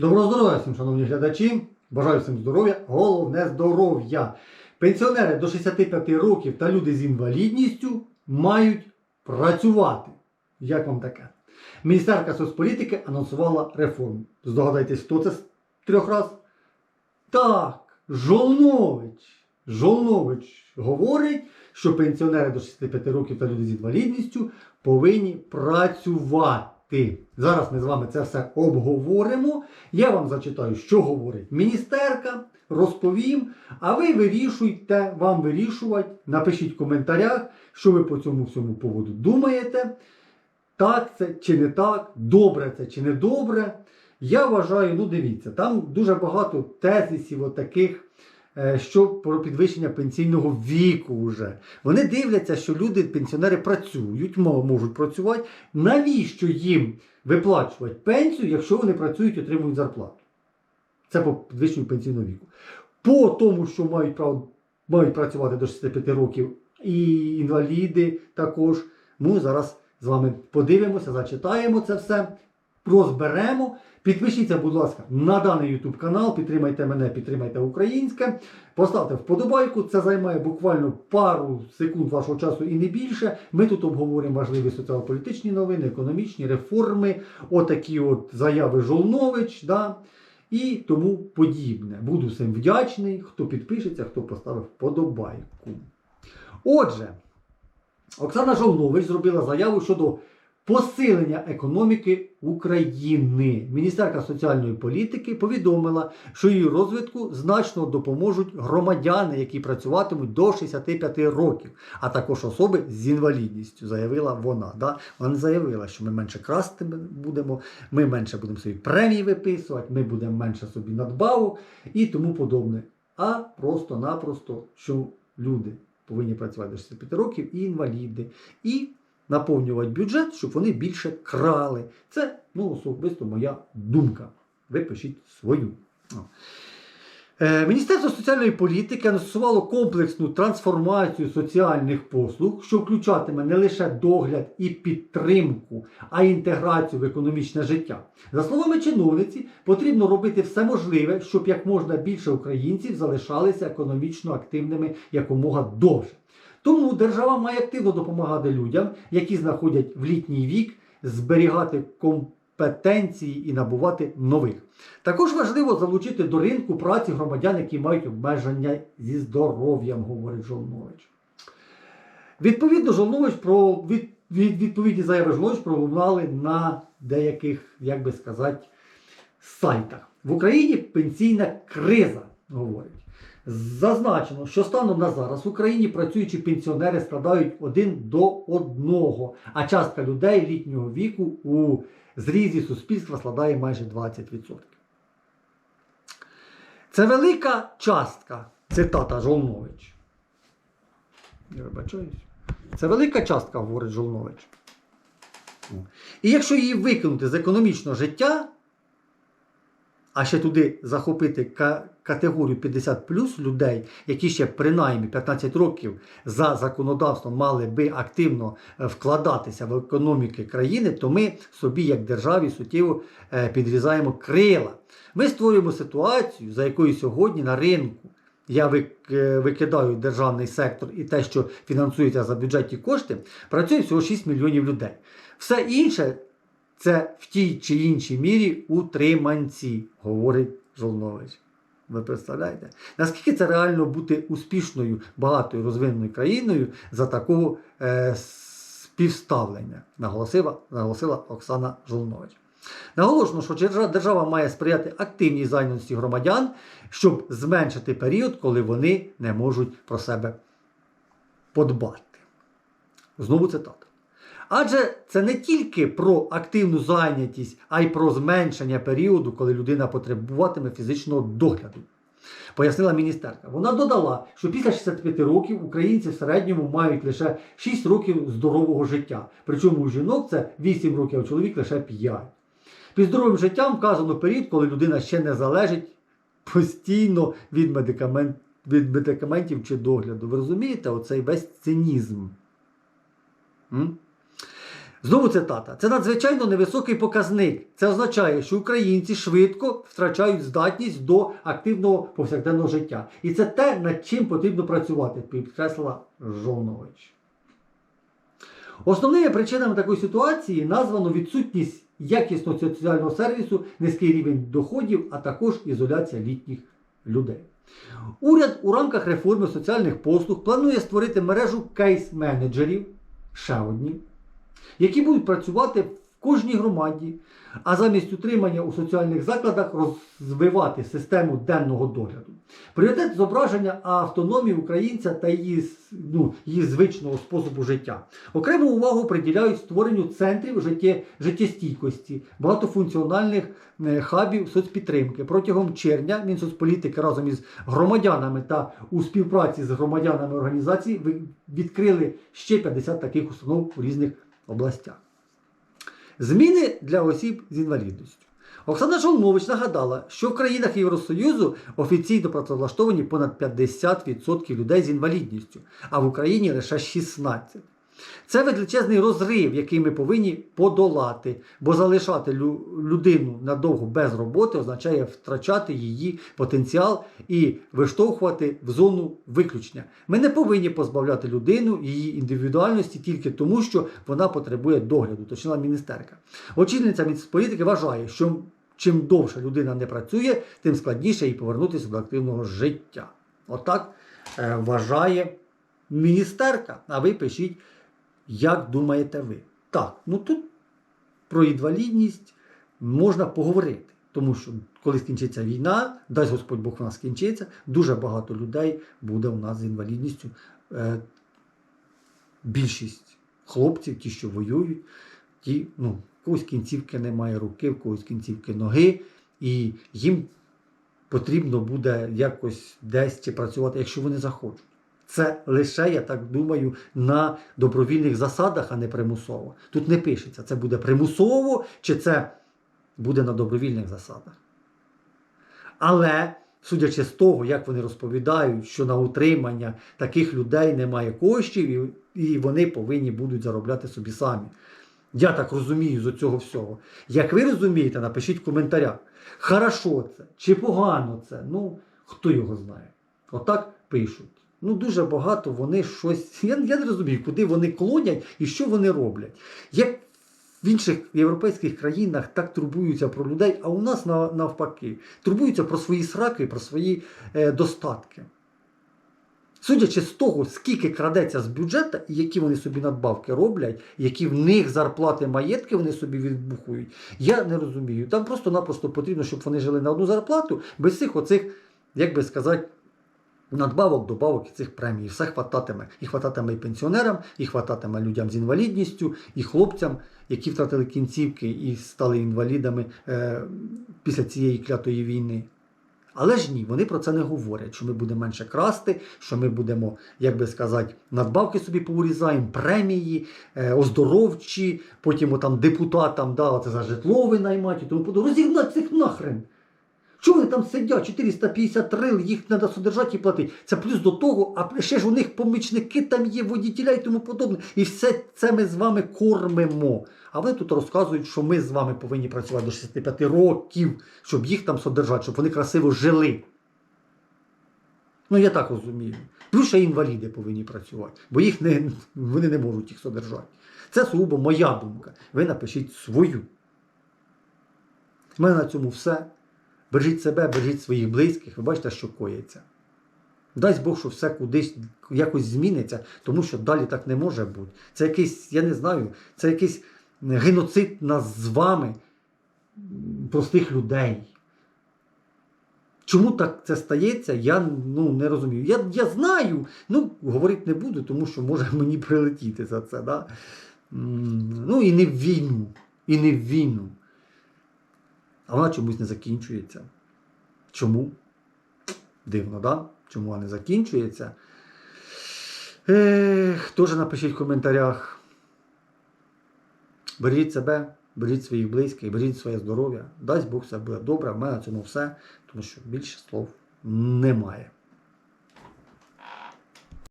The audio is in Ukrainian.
Доброго здоров'я всім, шановні глядачі. Бажаю всім здоров'я, головне здоров'я. Пенсіонери до 65 років та люди з інвалідністю мають працювати. Як вам таке? Міністерка соцполітики анонсувала реформу. Здогадайтесь, хто це з трьох раз? Так, Жолнович. Жолнович говорить, що пенсіонери до 65 років та люди з інвалідністю повинні працювати. Зараз ми з вами це все обговоримо. Я вам зачитаю, що говорить міністерка, розповім, а ви вирішуйте, вам вирішувати. Напишіть в коментарях, що ви по цьому всьому поводу думаєте. Так це чи не так, добре це чи не добре. Я вважаю, ну дивіться, там дуже багато тезисів отаких, е, що про підвищення пенсійного віку вже. Вони дивляться, що люди, пенсіонери працюють, можуть працювати. Навіщо їм виплачувати пенсію, якщо вони працюють і отримують зарплату? Це по підвищенню пенсійного віку. По тому, що мають право мають працювати до 65 років, і інваліди також. Ми зараз з вами подивимося, зачитаємо це все, розберемо. Підпишіться, будь ласка, на даний YouTube канал, підтримайте мене, підтримайте українське. Поставте вподобайку, це займає буквально пару секунд вашого часу і не більше. Ми тут обговоримо важливі соціал-політичні новини, економічні реформи, отакі от заяви Жолнович, да, і тому подібне. Буду всім вдячний, хто підпишеться, хто поставив вподобайку. Отже, Оксана Жолнович зробила заяву щодо посилення економіки України. Міністерка соціальної політики повідомила, що її розвитку значно допоможуть громадяни, які працюватимуть до 65 років, а також особи з інвалідністю, заявила вона. Да? Вона заявила, що ми менше красти будемо, ми менше будемо собі премії виписувати, ми будемо менше собі надбавок і тому подобне. А просто-напросто, що люди повинні працювати до 65 років і інваліди, і наповнювати бюджет, щоб вони більше крали. Це ну, особисто моя думка. Ви пишіть свою. Е, Міністерство соціальної політики анонсувало комплексну трансформацію соціальних послуг, що включатиме не лише догляд і підтримку, а й інтеграцію в економічне життя. За словами чиновниці, потрібно робити все можливе, щоб як можна більше українців залишалися економічно активними якомога довше. Тому держава має активно допомагати людям, які знаходять в літній вік, зберігати компетенції і набувати нових. Також важливо залучити до ринку праці громадян, які мають обмеження зі здоров'ям, говорить Жолнович. Відповідно, Жолнович про від, від, відповідні заяви Жолнович пролунали на деяких, як би сказати, сайтах. В Україні пенсійна криза, говорить. Зазначено, що станом на зараз в Україні працюючі пенсіонери складають один до одного, а частка людей літнього віку у зрізі суспільства складає майже 20%. Це велика частка, цитата Жолнович. Я вибачаюсь. Це велика частка, говорить Жолнович. І якщо її викинути з економічного життя, а ще туди захопити ка- категорію 50 плюс людей, які ще принаймні 15 років за законодавством мали би активно е, вкладатися в економіки країни, то ми собі, як державі, суттєво е, підрізаємо крила. Ми створюємо ситуацію, за якою сьогодні на ринку я е, викидаю державний сектор і те, що фінансується за бюджетні кошти, працює всього 6 мільйонів людей. Все інше це в тій чи іншій мірі утриманці, говорить Жолнович. Ви представляєте? Наскільки це реально бути успішною, багатою розвиненою країною за такого е, співставлення, наголосила, наголосила Оксана Жолнович. Наголошено, що держава має сприяти активній зайнятості громадян, щоб зменшити період, коли вони не можуть про себе подбати. Знову цитата. Адже це не тільки про активну зайнятість, а й про зменшення періоду, коли людина потребуватиме фізичного догляду. Пояснила міністерка. Вона додала, що після 65 років українці в середньому мають лише 6 років здорового життя. Причому у жінок це 8 років, а у чоловік лише 5. Під здоровим життям вказано період, коли людина ще не залежить постійно від, медикамент, від медикаментів чи догляду. Ви розумієте, оцей весь цинізм. М? Знову цитата. Це надзвичайно невисокий показник. Це означає, що українці швидко втрачають здатність до активного повсякденного життя. І це те, над чим потрібно працювати, підкреслила Жовнович. Основними причинами такої ситуації названо відсутність якісного соціального сервісу, низький рівень доходів, а також ізоляція літніх людей. Уряд у рамках реформи соціальних послуг планує створити мережу кейс-менеджерів, ще одні, які будуть працювати в кожній громаді, а замість утримання у соціальних закладах розвивати систему денного догляду. Пріоритет зображення автономії українця та її, ну, її звичного способу життя. Окрему увагу приділяють створенню центрів життє, життєстійкості, багатофункціональних е, хабів соцпідтримки. Протягом червня Мінсоцполітики разом із громадянами та у співпраці з громадянами організацій відкрили ще 50 таких установ у різних областях. Зміни для осіб з інвалідністю. Оксана Шолнович нагадала, що в країнах Євросоюзу офіційно працевлаштовані понад 50% людей з інвалідністю, а в Україні лише 16%. Це величезний розрив, який ми повинні подолати, бо залишати людину надовго без роботи означає втрачати її потенціал і виштовхувати в зону виключення. Ми не повинні позбавляти людину її індивідуальності тільки тому, що вона потребує догляду, точніла міністерка. Очільниця Мінсполітики вважає, що чим довше людина не працює, тим складніше їй повернутися до активного життя. Отак е, вважає міністерка. А ви пишіть, як думаєте ви. Так, ну тут про інвалідність можна поговорити. Тому що коли скінчиться війна, дасть Господь Бог вона скінчиться, дуже багато людей буде у нас з інвалідністю. Е, більшість хлопців, ті, що воюють, ті, ну, в когось кінцівки немає руки, в когось кінцівки ноги, і їм потрібно буде якось десь чи працювати, якщо вони захочуть. Це лише, я так думаю, на добровільних засадах, а не примусово. Тут не пишеться, це буде примусово, чи це буде на добровільних засадах. Але, судячи з того, як вони розповідають, що на утримання таких людей немає коштів, і, вони повинні будуть заробляти собі самі. Я так розумію з цього всього. Як ви розумієте, напишіть в коментарях. Хорошо це чи погано це? Ну, хто його знає. Отак пишуть. Ну, дуже багато вони щось. Я, я не розумію, куди вони клонять і що вони роблять. Як в інших європейських країнах так турбуються про людей, а у нас навпаки турбуються про свої сраки, про свої е, достатки. Судячи з того, скільки крадеться з бюджету, і які вони собі надбавки роблять, які в них зарплати маєтки вони собі відбухують, я не розумію. Там просто-напросто потрібно, щоб вони жили на одну зарплату, без цих оцих, як би сказати, надбавок, добавок і цих премій. Все хвататиме. І хвататиме і пенсіонерам, і хвататиме людям з інвалідністю, і хлопцям, які втратили кінцівки і стали інвалідами е, після цієї клятої війни. Але ж ні, вони про це не говорять, що ми будемо менше красти, що ми будемо, як би сказати, надбавки собі поурізаємо, премії, е, оздоровчі, потім там депутатам да, це за житло ви наймають тому подобне. Розігнать цих нахрен. Чого вони там сидять? 453, їх треба содержати і платити. Це плюс до того, а ще ж у них помічники там є, водітеля і тому подобне. І все це ми з вами кормимо. А вони тут розказують, що ми з вами повинні працювати до 65 років, щоб їх там содержати, щоб вони красиво жили. Ну, я так розумію. Плюс ще інваліди повинні працювати, бо їх не, вони не можуть їх содержати. Це сугубо моя думка. Ви напишіть свою. У мене на цьому все. Бережіть себе, бережіть своїх близьких, ви бачите, що коїться. Дасть Бог, що все кудись якось зміниться, тому що далі так не може бути. Це якийсь, я не знаю, це якийсь геноцид нас з вами, простих людей. Чому так це стається, я ну, не розумію. Я, я знаю, ну, говорити не буду, тому що може мені прилетіти за це. Да? Ну і не в війну. І не в війну. А вона чомусь не закінчується. Чому? Дивно, да? Чому вона не закінчується? Ех, теж напишіть в коментарях. Бережіть себе, беріть своїх близьких, беріть своє здоров'я. Дасть Бог все буде добре. В мене на цьому все, тому що більше слов немає.